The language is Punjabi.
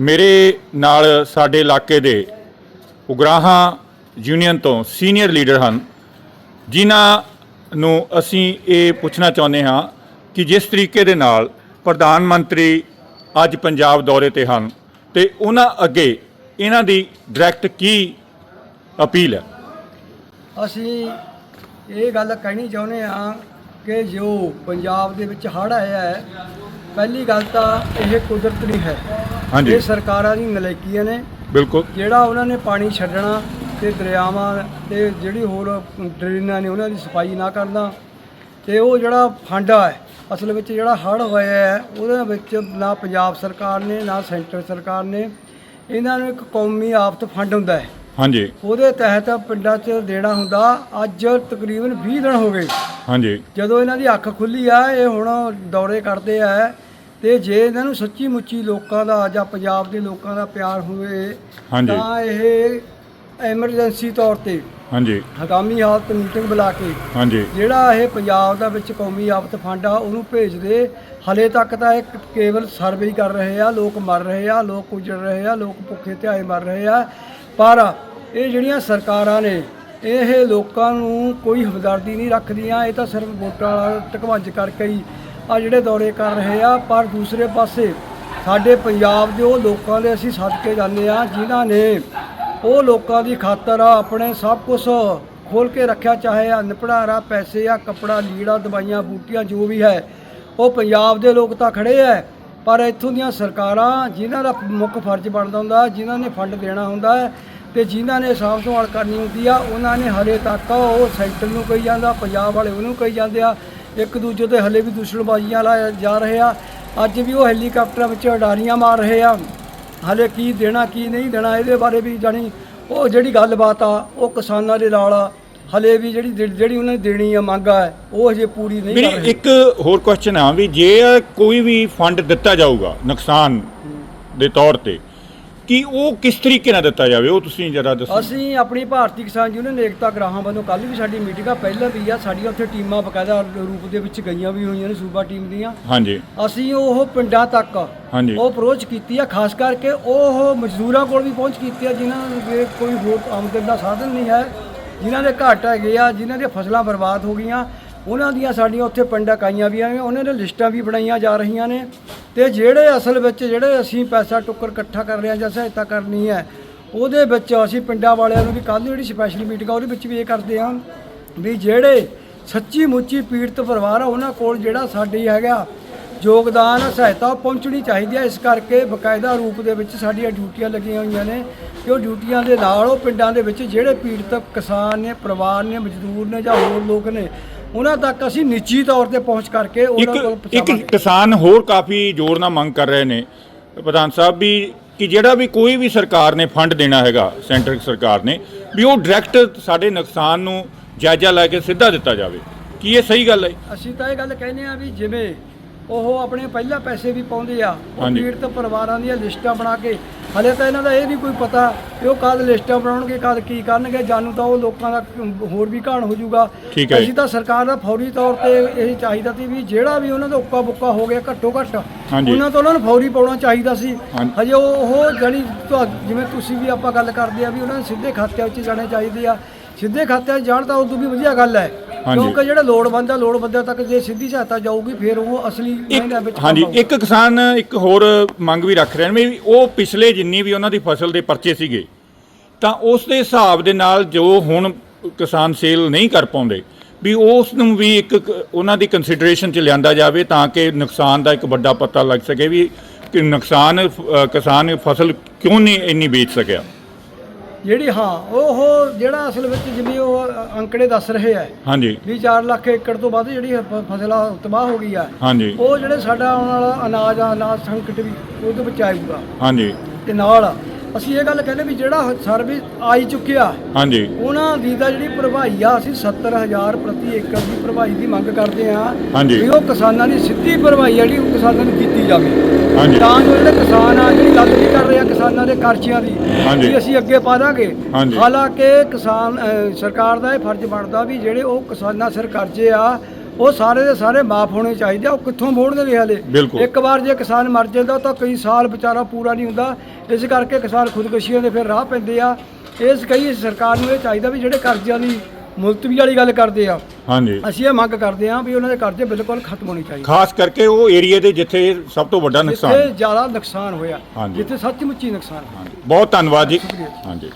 ਮੇਰੇ ਨਾਲ ਸਾਡੇ ਇਲਾਕੇ ਦੇ ਉਗਰਾਹਾਂ ਯੂਨੀਅਨ ਤੋਂ ਸੀਨੀਅਰ ਲੀਡਰ ਹਨ ਜਿਨ੍ਹਾਂ ਨੂੰ ਅਸੀਂ ਇਹ ਪੁੱਛਣਾ ਚਾਹੁੰਦੇ ਹਾਂ ਕਿ ਜਿਸ ਤਰੀਕੇ ਦੇ ਨਾਲ ਪ੍ਰਧਾਨ ਮੰਤਰੀ ਅੱਜ ਪੰਜਾਬ ਦੌਰੇ ਤੇ ਹਨ ਤੇ ਉਹਨਾਂ ਅੱਗੇ ਇਹਨਾਂ ਦੀ ਡਾਇਰੈਕਟ ਕੀ ਅਪੀਲ ਹੈ? ਅਸੀਂ ਇਹ ਗੱਲ ਕਹਿਣੀ ਚਾਹੁੰਦੇ ਹਾਂ ਕਿ ਜੋ ਪੰਜਾਬ ਦੇ ਵਿੱਚ ਹੜ੍ਹ ਆਇਆ ਹੈ ਪਹਿਲੀ ਗੱਲ ਤਾਂ ਇਹ ਕੁਦਰਤ ਨਹੀਂ ਹੈ। ਹਾਂਜੀ। ਇਹ ਸਰਕਾਰਾਂ ਦੀ ਨਲਾਇਕੀਆਂ ਨੇ। ਬਿਲਕੁਲ। ਜਿਹੜਾ ਉਹਨਾਂ ਨੇ ਪਾਣੀ ਛੱਡਣਾ ਤੇ ਦਰਿਆਵਾਂ ਤੇ ਜਿਹੜੀ ਹੋਰ ਡਰੇਨਾਂ ਨੇ ਉਹਨਾਂ ਦੀ ਸਫ਼ਾਈ ਨਾ ਕਰਨਾ ਤੇ ਉਹ ਜਿਹੜਾ ਫਾਂਡਾ ਹੈ ਅਸਲ ਵਿੱਚ ਜਿਹੜਾ ਹੜ੍ਹ ਹੋਇਆ ਹੈ ਉਹਦੇ ਵਿੱਚ ਨਾ ਪੰਜਾਬ ਸਰਕਾਰ ਨੇ ਨਾ ਸੈਂਟਰ ਸਰਕਾਰ ਨੇ ਇਹਨਾਂ ਨੂੰ ਇੱਕ ਕੌਮੀ ਆਫਤ ਫੰਡ ਹੁੰਦਾ ਹੈ। ਹਾਂਜੀ। ਉਹਦੇ ਤਹਿਤ ਪਿੰਡਾਂ 'ਚ ਦੇਣਾ ਹੁੰਦਾ। ਅੱਜ ਤਕਰੀਬਨ 20 ਦਿਨ ਹੋ ਗਏ। ਹਾਂਜੀ। ਜਦੋਂ ਇਹਨਾਂ ਦੀ ਅੱਖ ਖੁੱਲੀ ਆ ਇਹ ਹੁਣ ਦੌਰੇ ਕਰਦੇ ਆ ਤੇ ਜੇ ਇਹਨਾਂ ਨੂੰ ਸੱਚੀ ਮੁੱਚੀ ਲੋਕਾਂ ਦਾ ਜਾਂ ਪੰਜਾਬ ਦੇ ਲੋਕਾਂ ਦਾ ਪਿਆਰ ਹੋਵੇ ਹਾਂਜੀ। ਤਾਂ ਇਹ ਐਮਰਜੈਂਸੀ ਤੌਰ ਤੇ ਹਾਂਜੀ। ਹਗਾਮੀ ਹਾਲਤ ਮੀਟਿੰਗ ਬੁਲਾ ਕੇ ਹਾਂਜੀ। ਜਿਹੜਾ ਇਹ ਪੰਜਾਬ ਦਾ ਵਿੱਚ ਕੌਮੀ ਆਫਤ ਫੰਡ ਆ ਉਹਨੂੰ ਭੇਜ ਦੇ। ਹਲੇ ਤੱਕ ਤਾਂ ਇਹ ਕੇਵਲ ਸਰਵੇ ਹੀ ਕਰ ਰਹੇ ਆ ਲੋਕ ਮਰ ਰਹੇ ਆ ਲੋਕ ਉਜੜ ਰਹੇ ਆ ਲੋਕ ਭੁੱਖੇ ਧਿਆਏ ਮਰ ਰਹੇ ਆ। ਪਰ ਇਹ ਜਿਹੜੀਆਂ ਸਰਕਾਰਾਂ ਨੇ ਇਹ ਲੋਕਾਂ ਨੂੰ ਕੋਈ ਹਮਦਰਦੀ ਨਹੀਂ ਰੱਖਦੀਆਂ, ਇਹ ਤਾਂ ਸਿਰਫ ਵੋਟਾਂ ਵਾਲਾ ਟਕਵੰਜ ਕਰਕੇ ਹੀ ਆ ਜਿਹੜੇ ਦੌਰੇ ਕਰ ਰਹੇ ਆ, ਪਰ ਦੂਸਰੇ ਪਾਸੇ ਸਾਡੇ ਪੰਜਾਬ ਦੇ ਉਹ ਲੋਕਾਂ ਦੇ ਅਸੀਂ ਸਦਕੇ ਜਾਂਦੇ ਆ, ਜਿਨ੍ਹਾਂ ਨੇ ਉਹ ਲੋਕਾਂ ਦੀ ਖਾਤਰ ਆਪਣੇ ਸਭ ਕੁਝ ਖੋਲ ਕੇ ਰੱਖਿਆ, ਚਾਹੇ ਆ ਨਿਪੜਾਰਾ ਪੈਸੇ ਆ, ਕੱਪੜਾ, ਲੀੜਾ, ਦਵਾਈਆਂ, ਬੂਟੀਆਂ, ਜੋ ਵੀ ਹੈ, ਉਹ ਪੰਜਾਬ ਦੇ ਲੋਕ ਤਾਂ ਖੜੇ ਐ ਪਰ ਇੱਥੋਂ ਦੀਆਂ ਸਰਕਾਰਾਂ, ਜਿਨ੍ਹਾਂ ਦਾ ਮੁੱਖ ਫਰਜ਼ ਬਣਦਾ ਹੁੰਦਾ, ਜਿਨ੍ਹਾਂ ਨੇ ਫੰਡ ਦੇਣਾ ਹੁੰਦਾ ਤੇ ਜਿਨ੍ਹਾਂ ਨੇ ਸਾਂਭ ਸੰਭਾਲ ਕਰਨੀ ਹੁੰਦੀ ਆ ਉਹਨਾਂ ਨੇ ਹਲੇ ਤੱਕ ਉਹ ਸੈਂਟਰ ਨੂੰ ਕਹੀ ਜਾਂਦਾ ਪੰਜਾਬ ਵਾਲੇ ਉਹਨੂੰ ਕਹੀ ਜਾਂਦੇ ਆ ਇੱਕ ਦੂਜੇ ਤੇ ਹਲੇ ਵੀ ਦੁਸ਼ਮਣਬਾਜ਼ੀਆਂ ਲਾ ਜਾ ਰਹੇ ਆ। ਅੱਜ ਵੀ ਉਹ ਹੈਲੀਕਾਪਟਰਾਂ ਵਿੱਚ ਉਡਾਰੀਆਂ ਮਾਰ ਰਹੇ ਆ। ਹਲੇ ਕੀ ਦੇਣਾ ਕੀ ਨਹੀਂ ਦੇਣਾ ਇਹਦੇ ਬਾਰੇ ਵੀ ਜਾਣੀ ਉਹ ਜਿਹੜੀ ਗੱਲਬਾਤ ਆ ਉਹ ਕਿਸਾਨਾਂ ਦੇ ਨਾਲ ਆ। ਹਲੇ ਵੀ ਜਿਹੜੀ ਜਿਹੜੀ ਉਹਨਾਂ ਨੇ ਦੇਣੀ ਆ ਮੰਗ ਆ ਉਹ ਹਜੇ ਪੂਰੀ ਨਹੀਂ ਕਰ ਰਹੇ। ਇੱਕ ਹੋਰ ਕੁਐਸਚਨ ਆ ਵੀ ਜੇ ਕੋਈ ਵੀ ਫੰਡ ਦਿੱਤਾ ਜਾਊਗਾ ਨੁਕਸਾਨ ਦੇ ਤੌਰ ਤੇ ਕਿ ਉਹ ਕਿਸ ਤਰੀਕੇ ਨਾਲ ਦਿੱਤਾ ਜਾਵੇ? ਉਹ ਤੁਸੀਂ ਜਰਾ ਦੱਸੋ। ਅਸੀਂ ਆਪਣੀ ਭਾਰਤੀ ਕਿਸਾਨ ਯੂਨੀਅਨ ਏਕਤਾ ਗ੍ਰਾਹਾਂ ਵੱਲੋਂ ਕੱਲ ਵੀ ਸਾਡੀ ਮੀਟਿੰਗ ਆ ਪਹਿਲਾਂ ਵੀ ਆ ਸਾਡੀਆਂ ਉੱਥੇ ਟੀਮਾਂ ਬਕਾਇਦਾ ਰੂਪ ਦੇ ਵਿੱਚ ਗਈਆਂ ਵੀ ਹੋਈਆਂ ਨੇ ਸੂਬਾ ਟੀਮ ਦੀਆਂ। ਹਾਂਜੀ। ਅਸੀਂ ਉਹ ਪਿੰਡਾਂ ਤੱਕ ਹਾਂਜੀ। ਉਹ ਅਪਰੋਚ ਕੀਤੀ ਆ ਖਾਸ ਕਰਕੇ ਉਹ ਮਜ਼ਦੂਰਾਂ ਕੋਲ ਵੀ ਪਹੁੰਚ ਕੀਤੀ ਆ ਜਿਨ੍ਹਾਂ ਦੇ ਕੋਈ ਹੋਰ ਆਮਦਨ ਦਾ ਸਾਧਨ ਨਹੀਂ ਹੈ ਜਿਨ੍ਹਾਂ ਦੇ ਘਾਟ ਹੈਗੇ ਆ ਜਿਨ੍ਹਾਂ ਦੀਆਂ ਫਸਲਾਂ ਬਰਬਾਦ ਹੋ ਗਈਆਂ ਉਹਨਾਂ ਦੀਆਂ ਸਾਡੀਆਂ ਉੱਥੇ ਪਿੰਡਾਂ ਕਾਈਆਂ ਵੀ ਆਈਆਂ ਉਹਨਾਂ ਦੇ ਲਿਸਟਾਂ ਵੀ ਬਣਾਈਆਂ ਜਾ ਰਹੀਆਂ ਨੇ। ਤੇ ਜਿਹੜੇ ਅਸਲ ਵਿੱਚ ਜਿਹੜੇ ਅਸੀਂ ਪੈਸਾ ਟੁੱਕਰ ਇਕੱਠਾ ਕਰ ਰਹੇ ਹਾਂ ਜਾਂ ਸਹਾਇਤਾ ਕਰਨੀ ਹੈ, ਉਹਦੇ ਵਿੱਚ ਅਸੀਂ ਪਿੰਡਾਂ ਵਾਲਿਆਂ ਨੂੰ ਵੀ ਕੱਲ੍ਹ ਜਿਹੜੀ ਸਪੈਸ਼ਲ ਮੀਟਿੰਗ ਆ, ਉਹਦੇ ਵਿੱਚ ਵੀ ਇਹ ਕਰਦੇ ਹਾਂ ਵੀ ਜਿਹੜੇ ਸੱਚੀ ਮੁੱਚੀ ਪੀੜਤ ਪਰਿਵਾਰ ਆ, ਉਹਨਾਂ ਕੋਲ ਜਿਹੜਾ ਸਾਡੀ ਹੈਗਾ ਯੋਗਦਾਨ ਸਹਾਇਤਾ ਉਹ ਪਹੁੰਚਣੀ ਚਾਹੀਦੀ ਹੈ ਇਸ ਕਰਕੇ ਬਕਾਇਦਾ ਰੂਪ ਦੇ ਵਿੱਚ ਸਾਡੀਆਂ ਡਿਊਟੀਆਂ ਲੱਗੀਆਂ ਹੋਈਆਂ ਨੇ ਕਿ ਉਹ ਡਿਊਟੀਆਂ ਦੇ ਨਾਲ ਉਹ ਪਿੰਡਾਂ ਦੇ ਵਿੱਚ ਜਿਹੜੇ ਪੀੜਤ ਕਿਸਾਨ ਨੇ, ਪਰਿਵਾਰ ਨੇ, ਮਜ਼ਦੂਰ ਨੇ ਜਾਂ ਹੋਰ ਲੋਕ ਨੇ ਉਹਨਾਂ ਤੱਕ ਅਸੀਂ ਨਿੱਜੀ ਤੌਰ ਤੇ ਪਹੁੰਚ ਕਰਕੇ ਉਹਨਾਂ ਕੋਲ ਇੱਕ ਇੱਕ ਪਹੁੰਚਾਵਾਂਗੇ ਕਿਸਾਨ ਹੋਰ ਕਾਫੀ ਜ਼ੋਰ ਨਾਲ ਮੰਗ ਕਰ ਰਹੇ ਨੇ। ਪ੍ਰਧਾਨ ਸਾਹਿਬ ਵੀ ਕਿ ਜਿਹੜਾ ਵੀ ਕੋਈ ਵੀ ਸਰਕਾਰ ਨੇ ਫੰਡ ਦੇਣਾ ਹੈਗਾ ਸੈਂਟਰ ਸਰਕਾਰ ਨੇ ਵੀ ਉਹ ਡਾਇਰੈਕਟ ਸਾਡੇ ਨੁਕਸਾਨ ਨੂੰ ਜਾਇਜ਼ਾ ਲੈ ਕੇ ਸਿੱਧਾ ਦਿੱਤਾ ਜਾਵੇ। ਕੀ ਇਹ ਸਹੀ ਗੱਲ ਹੈ ਅਸੀਂ ਤਾਂ ਇਹ ਗੱਲ ਕਹਿੰਦੇ ਆ ਵੀ ਜਿਵੇਂ ਉਹ ਆਪਣੇ ਪਹਿਲਾਂ ਪੈਸੇ ਵੀ ਪਾਉਂਦੇ ਆ ਉਹ ਹਾਂਜੀ। ਪੀੜਤ ਪਰਿਵਾਰਾਂ ਦੀਆਂ ਲਿਸਟਾਂ ਬਣਾ ਕੇ ਹਲੇ ਤਾਂ ਇਹਨਾਂ ਦਾ ਇਹ ਨਹੀਂ ਕੋਈ ਪਤਾ ਕਿ ਉਹ ਕਦ ਲਿਸਟਾਂ ਬਣਾਉਣਗੇ ਕਦ ਕੀ ਕਰਨਗੇ ਜਾਨੂੰ ਤਾਂ ਉਹ ਲੋਕਾਂ ਦਾ ਹੋਰ ਵੀ ਘਾਣ ਹੋ ਜਾਊਗਾ ਠੀਕ ਹੈ ਜੀ। ਅਸੀਂ ਤਾਂ ਸਰਕਾਰ ਦਾ ਫੌਰੀ ਤੌਰ ਤੇ ਇਹ ਚਾਹੀਦਾ ਸੀ ਵੀ ਜਿਹੜਾ ਵੀ ਉਹਨਾਂ ਦਾ ਉੱਕਾ ਬੁੱਕਾ ਹੋ ਗਿਆ ਘੱਟੋ ਘੱਟ ਹਾਂਜੀ। ਉਹਨਾਂ ਤੋਂ ਉਹਨਾਂ ਨੂੰ ਫੌਰੀ ਪਾਉਣਾ ਚਾਹੀਦਾ ਸੀ ਹਾਂਜੀ। ਹਜੇ ਉਹ ਉਹ ਜਾਣੀ ਤੁਹਾ- ਜਿਵੇਂ ਤੁਸੀਂ ਵੀ ਆਪਾਂ ਗੱਲ ਕਰਦੇ ਆ ਵੀ ਉਹਨਾਂ ਨੂੰ ਸਿੱਧੇ ਖਾਤਿਆਂ ਵਿੱਚ ਜਾਣੇ ਚਾਹੀਦੇ ਆ ਸਿੱਧੇ ਖਾਤਿਆਂ 'ਚ ਜਾਣ ਤਾਂ ਉਦੋਂ ਵੀ ਵਧੀਆ ਗੱਲ ਹੈ ਹਾਂਜੀ। ਕਿਉਂਕਿ ਜਿਹੜਾ ਲੋੜਵੰਦ ਆ ਲੋੜਵੰਦਾਂ ਤੱਕ ਜੇ ਸਿੱਧੀ ਸਹਾਇਤਾ ਜਾਊਗੀ ਫਿਰ ਉਹ ਅਸਲੀ ਮਹੀਨਿਆਂ ਵਿੱਚ ਹਾਂਜੀ। ਇੱਕ ਕਿਸਾਨ ਇੱਕ ਹੋਰ ਮੰਗ ਵੀ ਰੱਖ ਰਹੇ ਨੇ ਵੀ ਉਹ ਪਿਛਲੇ ਜਿੰਨੀ ਵੀ ਉਹਨਾਂ ਦੀ ਫਸਲ ਦੇ ਪਰਚੇ ਸੀਗੇ ਤਾਂ ਉਸ ਦੇ ਹਿਸਾਬ ਦੇ ਨਾਲ ਜੋ ਹੁਣ ਕਿਸਾਨ ਸੇਲ ਨਹੀਂ ਕਰ ਪਾਉਂਦੇ ਵੀ ਉਸ ਨੂੰ ਵੀ ਇੱਕ ਕ- ਉਹਨਾਂ ਦੀ ਕੰਸੀਡਰੇਸ਼ਨ ਚ ਲਿਆਂਦਾ ਜਾਵੇ ਤਾਂ ਕਿ ਨੁਕਸਾਨ ਦਾ ਇੱਕ ਵੱਡਾ ਪਤਾ ਲੱਗ ਸਕੇ ਵੀ ਕਿ ਨੁਕਸਾਨ ਅ, ਕਿਸਾਨ ਫਸਲ ਕਿਉਂ ਨਹੀਂ ਇੰਨੀ ਵੇਚ ਸਕਿਆ ਜਿਹੜੀ ਹਾਂ ਉਹ ਜਿਹੜਾ ਅਸਲ ਵਿੱਚ ਜਿਵੇਂ ਉਹ ਅੰਕੜੇ ਦੱਸ ਰਹੇ ਆ। ਹਾਂਜੀ। ਵੀ 4 ਲੱਖ ਏਕੜ ਤੋਂ ਵੱਧ ਜਿਹੜੀ ਫ- ਫਸਲ ਆ ਤਬਾਹ ਹੋ ਗਈ ਆ। ਹਾਂਜੀ। ਉਹ ਜਿਹੜੇ ਸਾਡਾ ਆਉਣ ਵਾਲਾ ਅਨਾਜ ਆ ਅਨਾਜ ਸੰਕਟ ਵੀ ਉਹਦੇ ਵਿੱਚ ਆਊਗਾ। ਹਾਂਜੀ। ਤੇ ਨਾਲ ਅਸੀਂ ਇਹ ਗੱਲ ਕਹਿੰਦੇ ਵੀ ਜਿਹੜਾ ਸਰਵਿਸ ਆਈ ਚੁੱਕਿਆ ਹਾਂਜੀ। ਉਹਨਾਂ ਦੀ ਤਾਂ ਜਿਹੜੀ ਭਰਵਾਈ ਆ ਅਸੀਂ 70000 ਪ੍ਰਤੀ ਏਕੜ ਦੀ ਭਰਵਾਈ ਦੀ ਮੰਗ ਕਰਦੇ ਆ ਹਾਂਜੀ। ਵੀ ਉਹ ਕਿਸਾਨਾਂ ਦੀ ਸਿੱਧੀ ਭਰਵਾਈ ਆ ਜਿਹੜੀ ਉਹ ਕਿਸਾਨਾਂ ਨੂੰ ਕੀਤੀ ਜਾਵੇ। ਹਾਂਜੀ। ਤਾਂ ਜੋ ਜਿਹੜੇ ਕਿਸਾਨ ਆ ਜਿਹੜੀ ਗੱਲ ਰਹੇ ਆ ਕਿਸਾਨਾਂ ਦੇ ਕਰਜ਼ਿਆਂ ਦੀ ਹਾਂਜੀ। ਵੀ ਅਸੀਂ ਅੱਗੇ ਪਾ ਦਾਂਗੇ ਹਾਂਜੀ। ਹਾਲਾਂਕਿ ਕਿਸਾਨ ਸਰਕਾਰ ਦਾ ਇਹ ਫਰਜ਼ ਬਣਦਾ ਵੀ ਜਿਹੜੇ ਉਹ ਕਿਸਾਨਾਂ ਸਿਰ ਕਰਜ਼ੇ ਆ ਉਹ ਸਾਰੇ ਦੇ ਸਾਰੇ ਮਾਫ ਹੋਣੇ ਚਾਹੀਦੇ ਆ ਉਹ ਕਿੱਥੋਂ ਮੋੜਨਗੇ ਹਲੇ ਬਿਲਕੁਲ। ਇੱਕ ਵਾਰ ਜੇ ਕਿਸਾਨ ਮਰ ਜਾਂਦਾ ਤਾਂ ਕਈ ਸਾਲ ਵਿਚਾਰਾ ਪੂਰਾ ਨਹੀਂ ਹੁੰਦਾ ਇਸ ਕਰਕੇ ਕਿਸਾਨ ਖੁਦਕੁਸ਼ੀਆਂ ਦੇ ਫਿਰ ਰਾਹ ਪੈਂਦੇ ਆ ਇਸ ਕਈ ਸਰਕਾਰ ਨੂੰ ਇਹ ਚਾਹੀਦਾ ਵੀ ਜਿਹੜੇ ਕਰਜ਼ਿਆਂ ਦੀ ਮੁਲਤਵੀ ਵਾਲੀ ਗੱਲ ਕਰਦੇ ਆ। ਹਾਂਜੀ। ਅਸੀਂ ਇਹ ਮੰਗ ਕਰਦੇ ਆ ਵੀ ਉਹਨਾਂ ਦੇ ਕਰਜ਼ੇ ਬਿਲਕੁਲ ਖਤਮ ਹੋਣੇ ਚਾਹੀਦੇ। ਖਾਸ ਕਰਕੇ ਉਹ ਏਰੀਆ ਦੇ ਜਿੱਥੇ ਸਭ ਤੋਂ ਵੱਡਾ ਜਿੱਥੇ ਨੁਕਸਾਨ। ਜ਼ਿਆਦਾ ਨੁਕਸਾਨ ਹੋਇਆ ਹਾਂਜੀ। ਜਿੱਥੇ ਸੱਚਮੁੱਚੀ ਨੁਕਸਾਨ ਹੋਇਆ। ਹਾਂਜੀ। ਬਹੁਤ ਧੰਨਵਾਦ ਜੀ। ਹਾਂਜੀ।